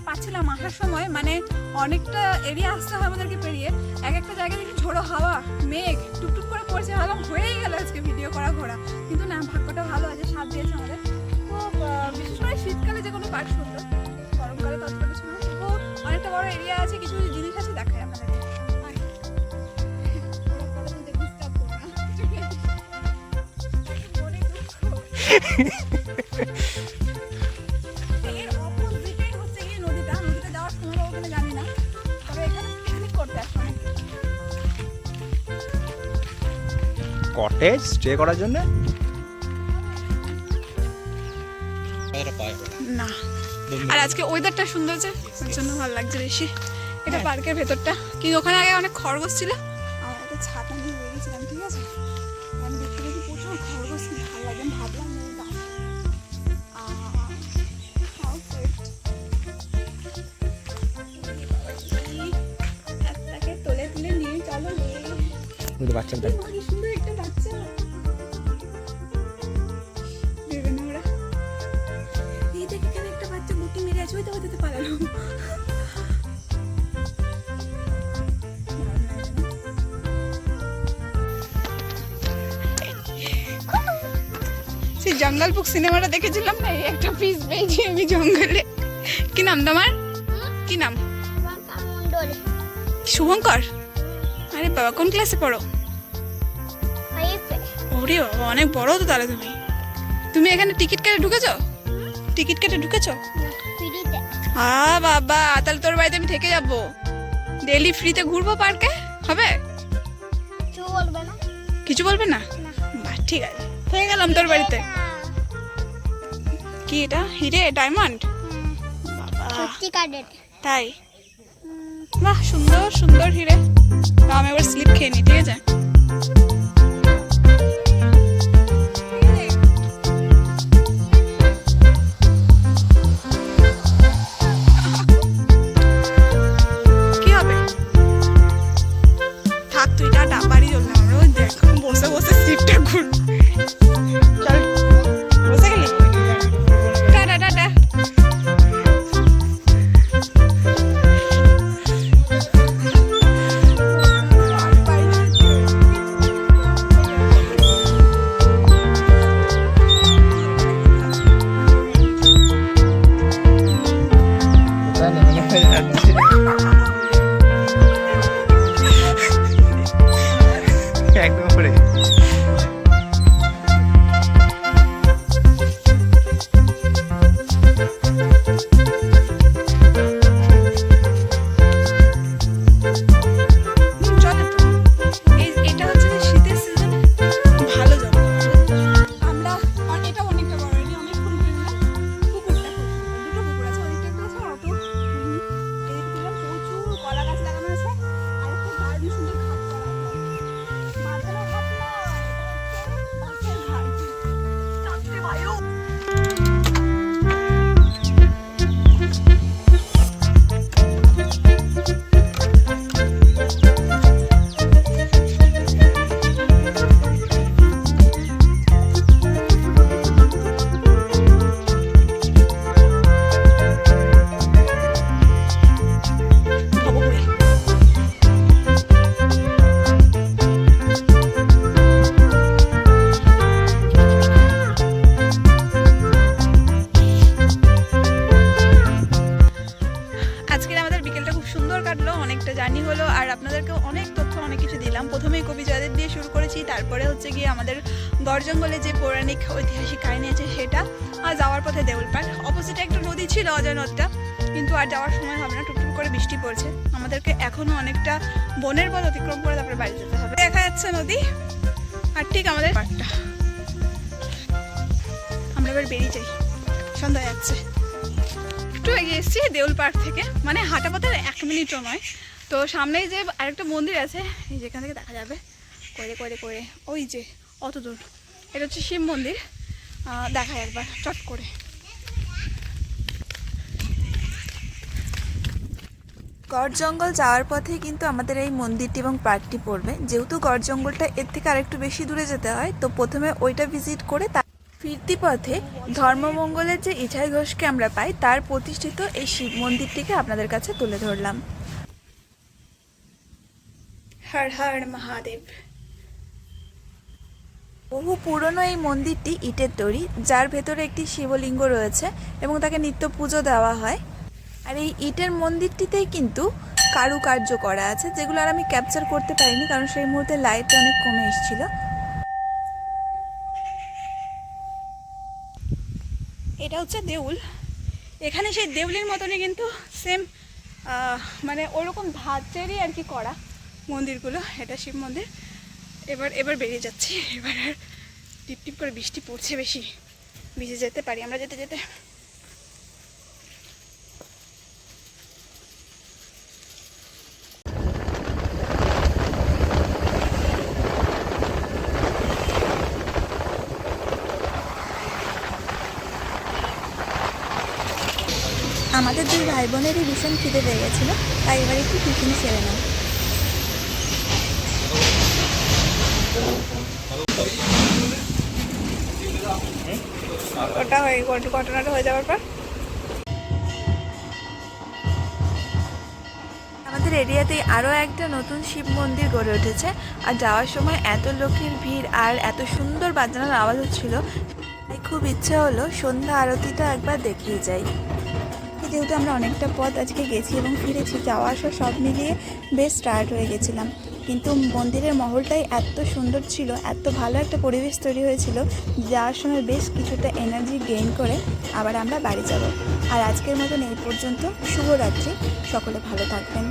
ভয় পাচ্ছিলাম আসার সময় মানে অনেকটা এরিয়া আসতে হয় আমাদেরকে পেরিয়ে। এক একটা জায়গায় দেখি ঝোড়ো হাওয়া, মেঘ, টুকটুক করে পড়ছে। ভাবলাম হয়েই গেল আজকে ভিডিও করা ঘোরা। কিন্তু না, ভাগ্যটা ভালো আছে, সাথ দিয়েছে আমাদের। তো বিশেষ করে শীতকালে যে কোনো পার্ক সুন্দর। কটেজ স্টে করার জন্য? না। আর আজকে ওয়েদারটা সুন্দর যে ওর জন্য ভালো লাগছে বেশি। এটা পার্কের ভেতরটা। কিন্তু ওখানে আগে অনেক খরগোশ ছিল। আমার একটা ছাতা নিয়ে বেরিয়েছিলাম ঠিক আছে? আমি দেখতে দেখি প্রচুর খরগোশ ভালো লাগে ভাবলাম বাচ্চাটা। ওইটাতে সেই জঙ্গল বুক সিনেমাটা দেখেছিলাম না? এই একটা পিস পেয়েছি আমি জঙ্গলে। কি নাম তোমার? কি নাম? শুভঙ্কর। আরে বাবা, কোন ক্লাসে পড়ো? ওরে, অনেক বড় তো তাহলে তুমি। তুমি এখানে টিকিট কেটে ঢুকেছো? টিকিট কেটে ঢুকেছো? আ বাবা তাহলে তোর বাড়িতে আমি থেকে যাব। ডেলি ফ্রিতে ঘুরবো পার্কে? হবে? কিছু বলবে না? না? না। বাহ ঠিক আছে। থেকে গেলাম তোর বাড়িতে। কি এটা? হিরে? ডায়মন্ড? তাই? বাহ সুন্দর সুন্দর হিরে। আমি এবার স্লিপ খেয়ে নিই ঠিক আছে? দিলাম কবি জয়দেব দিয়ে শুরু করেছি, তারপরে হচ্ছে গিয়ে আমাদের গড় জঙ্গলে যে পৌরাণিক ঐতিহাসিক কাহিনী আছে সেটা, আর যাওয়ার পথে দেউলপাট। অপোজিটে একটা নদী ছিল অজয় নদীটা কিন্তু আর যাওয়ার সময় হবে না, টুকটুক করে বৃষ্টি পড়ছে। আমাদেরকে এখনও অনেকটা বনের পথ অতিক্রম করে তারপরে বাড়ি যেতে হবে। দেখা যাচ্ছে নদী, আর ঠিক আমাদের পার্কটা আমরা এবার বেরিয়ে যাই। সন্ধ্যা যাচ্ছে। একটু এগিয়ে এসেছি দেউল পার্ক থেকে মানে হাঁটা পথের এক মিনিটও নয়। তো সামনেই যে আরেকটা মন্দির আছে, এই যেখান থেকে দেখা যাবে। করে করে করে ওই যে, অত দূর। এটা হচ্ছে শিব মন্দির। দেখায় একবার, চট করে। গড় জঙ্গল যাওয়ার পথে কিন্তু আমাদের এই মন্দিরটি এবং পার্কটি পড়বে। যেহেতু গড় জঙ্গলটা এর থেকে আরেকটু বেশি দূরে যেতে হয়, তো প্রথমে ওইটা ভিজিট করে তার ফিরতি পথে ধর্মমঙ্গলের যে ইছাই ঘোষকে আমরা পাই, তার প্রতিষ্ঠিত এই শিব মন্দিরটিকে আপনাদের কাছে তুলে ধরলাম। হর হর মহাদেব। বহু পুরনো এই মন্দিরটি ইটের তৈরি, যার ভেতরে একটি শিবলিঙ্গ রয়েছে এবং তাকে নিত্য পুজো দেওয়া হয়। আর এই ইটের মন্দিরটিতেই কিন্তু কারুকার্য করা আছে, যেগুলো আর আমি ক্যাপচার করতে পারিনি, কারণ সেই মুহূর্তে লাইটটা অনেক কমে এসেছিল। এটা হচ্ছে দেউল। এখানে সেই দেউলের মতনই কিন্তু সেম মানে ওরকম ধাঁচেরই আর কি করা। মন্দিরগুলো, এটা শিব মন্দির। এবার এবার বেরিয়ে যাচ্ছি। এবার আর টিপ টিপ করে বৃষ্টি পড়ছে বেশি। ভিজে যেতে পারি, আমরা যেতে যেতে। আমাদের দুই ভাই বোনেরই ভীষণ খিদে পেয়ে গেছিল, তাই এবার একটু টিফিন সেরে নাও ওটা হয়ে ঘটনাটা হয়ে যাওয়ার পর? আমাদের এরিয়াতেই আরও একটা নতুন শিব মন্দির গড়ে উঠেছে, আর যাওয়ার সময় এত লোকের ভিড় আর এত সুন্দর বাজানোর আওয়াজ হচ্ছিল, তাই খুব ইচ্ছে হলো সন্ধ্যা আরতিটা একবার দেখিয়ে যাই। যেহেতু আমরা অনেকটা পথ আজকে গেছি এবং ফিরেছি যাওয়া আসা সব মিলিয়ে বেশ স্টার্ট হয়ে গেছিলাম। কিন্তু মন্দিরের মহলটাই এত সুন্দর ছিল, এত ভালো একটা পরিবেশ তৈরি হয়েছিল, যাওয়ার সময় বেশ কিছুটা এনার্জি গেইন করে আবার আমরা বাড়ি যাব। আর আজকের মতন এই পর্যন্ত, শুভরাত্রি, সকলে ভালো থাকবেন।